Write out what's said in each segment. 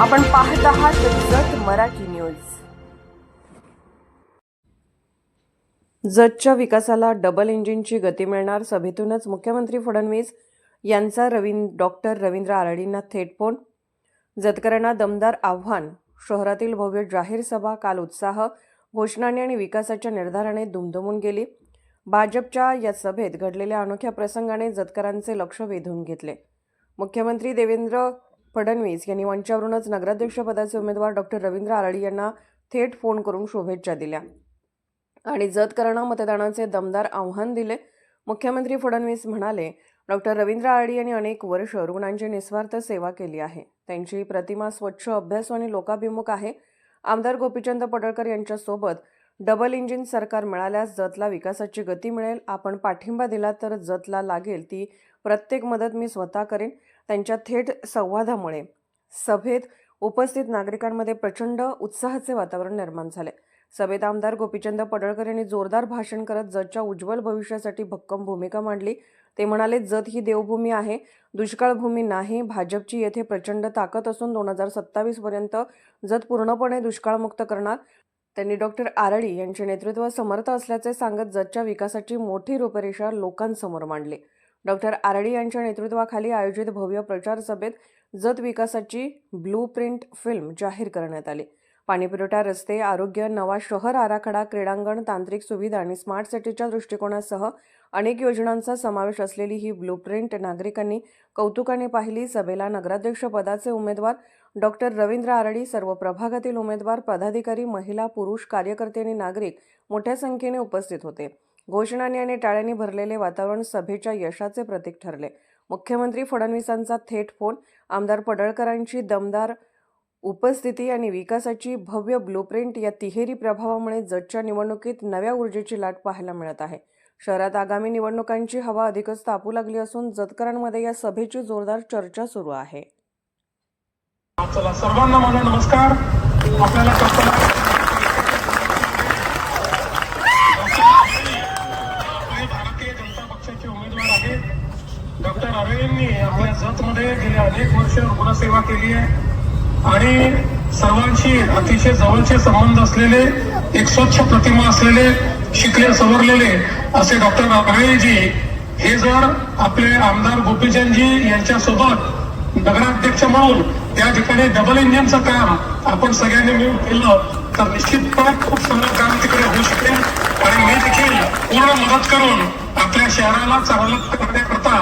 आपण पाहत आहात जत मराठी न्यूज. जतच्या विकासाला डबल इंजिनची गती मिळणार सभेतूनच मुख्यमंत्री फडणवीस यांचा रवीन डॉक्टर रवींद्र आराडींना थेट फोन. जतकरांना दमदार आव्हान शहरातील भव्य जाहीर सभा काल उत्साह घोषणाने आणि विकासाच्या निर्धाराने दुमदुमून गेली. भाजपच्या या सभेत घडलेल्या अनोख्या प्रसंगाने जतकरांचे लक्ष वेधून घेतले. मुख्यमंत्री देवेंद्र फडणवीस यांनी मंचावरूनच नगराध्यक्षपदाचे उमेदवार डॉक्टर रवींद्र आराडी यांना थेट फोन करून शुभेच्छा दिल्या. आणि जतकरणा मतदानाचे दमदार आव्हान दिले. मुख्यमंत्री फडणवीस म्हणाले डॉक्टर रवींद्र आराडी यांनी अनेक वर्ष रुग्णांची निस्वार्थ सेवा केली आहे. त्यांची प्रतिमा स्वच्छ अभ्यासू आणि लोकाभिमुख आहे. आमदार गोपीचंद पडळकर यांच्यासोबत डबल इंजिन सरकार मिळाल्यास जतला विकासाची गती मिळेल. आपण पाठिंबा दिला तर जतला लागेल ती प्रत्येक मदत मी स्वतः करेन त्यांच्या थेट संवादामुळे. सभेत उपस्थित नागरिकांमध्ये प्रचंड उत्साहाचे वातावरण निर्माण झाले. सभेत आमदार गोपीचंद पडळकर यांनी जोरदार भाषण करत जतच्या उज्ज्वल भविष्यासाठी भक्कम भूमिका मांडली. ते म्हणाले जत ही देवभूमी आहे दुष्काळभूमी नाही. भाजपची येथे प्रचंड ताकद असून दोन हजार सत्तावीसपर्यंत जत पूर्णपणे दुष्काळमुक्त करणार. त्यांनी डॉक्टर आरडी यांचे नेतृत्व समर्थ असल्याचे सांगत जतच्या विकासाची मोठी रूपरेषा लोकांसमोर मांडली. डॉक्टर आरडी यांच्या नेतृत्वाखाली आयोजित भव्य प्रचार सभेत जत विकासाची ब्लू प्रिंट फिल्म जाहीर करण्यात आली. पाणीपुरवठा रस्ते आरोग्य नवा शहर आराखडा क्रीडांगण तांत्रिक सुविधा आणि स्मार्ट सिटीच्या दृष्टिकोनासह अनेक योजनांचा समावेश असलेली ही ब्लूप्रिंट नागरिकांनी कौतुकाने पाहिली. सभेला नगराध्यक्षपदाचे उमेदवार डॉक्टर रवींद्र आरडी सर्व प्रभागातील उमेदवार पदाधिकारी महिला पुरुष कार्यकर्ते आणि नागरिक मोठ्या संख्येने उपस्थित होते. घोषणाने आणि टाळ्यांनी भरलेले वातावरण सभेच्या यशाचे प्रतीक ठरले. मुख्यमंत्री फडणवीसांचा थेट फोन आमदार पडळकरांची दमदार उपस्थिती आणि विकासाची भव्य ब्लूप्रिंट या तिहेरी प्रभावामुळे जजच्या निवडणुकीत नव्या ऊर्जेची लाट पाहायला मिळत आहे. शहरात आगामी निवडणुकांची हवा अधिकच तापू लागली असून जतकरांमध्ये या सभेची जोरदार चर्चा सुरू आहे. चला सर्वांना माझा नमस्कार. आपल्याला कल्पना आपले भारतीय जनता पक्षाचे उमेदवार आहेत. डॉक्टर अरविंदनी आपल्या जतमध्ये गेले अनेक वर्ष रुग्णसेवा केली आहे. आणि सर्वांशी अतिशय जवळचे संबंध असलेले एक स्वच्छ प्रतिमा असलेले शिकले सवरलेले असे डॉक्टर अरविंदजी हे जर आपले आमदार गोपीचंदजी यांच्यासोबत नगराध्यक्ष म्हणून त्या ठिकाणी डबल इंजिनचं काम आपण सगळ्यांनी मिळून केलं तर निश्चितपणे खूप चांगलं काम तिकडे होऊ शकेल. आणि मी देखील पूर्ण मदत करून आपल्या शहराला चांगलं करण्याकरता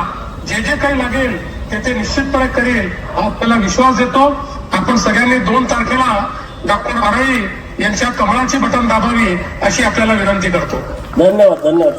जे जे काही लागेल ते ते निश्चितपणे करेल हा आपल्याला विश्वास देतो आपण सगळ्यांनी दोन तारखेला डॉक्टर आरळी यांच्या कमळाची बटन दाबावी अशी आपल्याला विनंती करतो. धन्यवाद धन्यवाद.